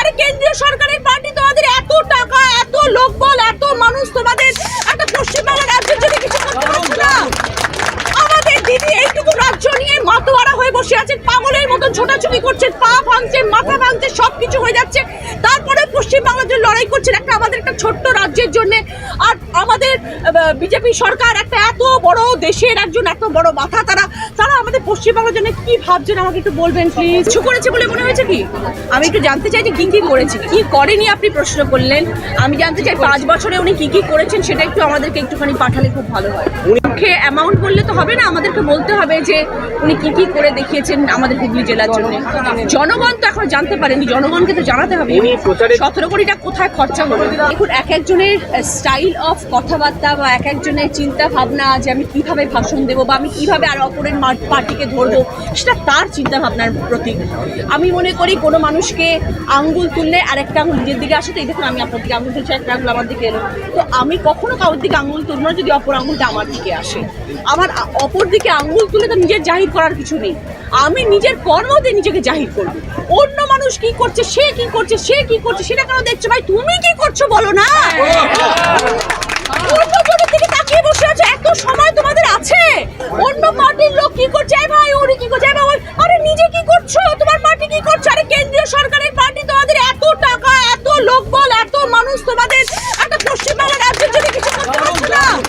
আরে কেন্দ্রীয় সরকারের পার্টি তোমাদের এত টাকা, এত লোকবল এত মানুষ তোমাদের একটা পশ্চিমবাংলা রাজ্যের জন্য কিছু করতে পারছ না। আমাদের দিদি এইটুকু রাজ্য নিয়ে মাতোয়ারা হয়ে বসে আছেন, পাগলের মতন ছোটাছুটি করছেন, পা ভাঙছে মাথা ভাঙছে সব কিছু হয়ে যাচ্ছে। পশ্চিমবাংলার জন্য লড়াই করছেন একটা আমাদের একটা ছোট্ট রাজ্যের জন্য। আর আমাদের বিজেপি সরকার একটা এত বড় দেশের একজন, এত বড় মাথা, তারা তারা আমাদের পশ্চিমবাংলার জন্য কি ভাবছেন আমাকে একটু বলবেন প্লিজ কিছু করেছে বলে মনে হয়েছে কি? আমি একটু জানতে চাই যে কি কি করেছে, কি করেনি আপনি প্রশ্ন করলেন? আমি জানতে চাই পাঁচ বছরে উনি কি কি করেছেন, সেটা একটু আমাদেরকে একটুখানি পাঠালে খুব ভালো হয়। মুখে অ্যামাউন্ট বললে তো হবে না আমাদেরকে বলতে হবে যে উনি কি কি করে দেখিয়েছেন আমাদের হুগলি জেলার জন্য। জনগণ তো এখন জানতে পারেনি জনগণকে তো জানাতে হবে। সতেরো কোটিটা কোথায় খরচা হলো দেখুন এক একজনের স্টাইল অফ কথাবার্তা বা এক একজনের চিন্তা ভাবনা যে আমি কীভাবে ভাষণ দেবো বা আমি কীভাবে আর অপরের পার্টিকে ধরবো সেটা তার চিন্তা ভাবনার প্রতীক। আমি মনে করি কোনো মানুষকে আঙ্গুল তুললে আর একটা আঙ্গুল নিজের দিকে আসে তো এই দেখুন আমি আপনার দিকে আঙ্গুল তুলছি একটা আঙ্গুল আমার দিকে এলো। তো আমি কখনো কারোর দিকে আঙুল তুলবো না যদি অপর আঙ্গুলটা আমার দিকে আসে। আসে। আমার অপর দিকে আঙুল তুলে তো নিজের জাহির করার কিছু নেই। আমি নিজের কর্মতে নিজেকে জাহির করব। অন্য মানুষ কি করছে সে কি করছে সে কি করছে সেটা কেন দেখছ ভাই? তুমি কি করছ বলো না? অন্য জনের দিকে তাকিয়ে বসে আছে এত সময় তোমাদের আছে। অন্য পার্টির লোক কি করছে?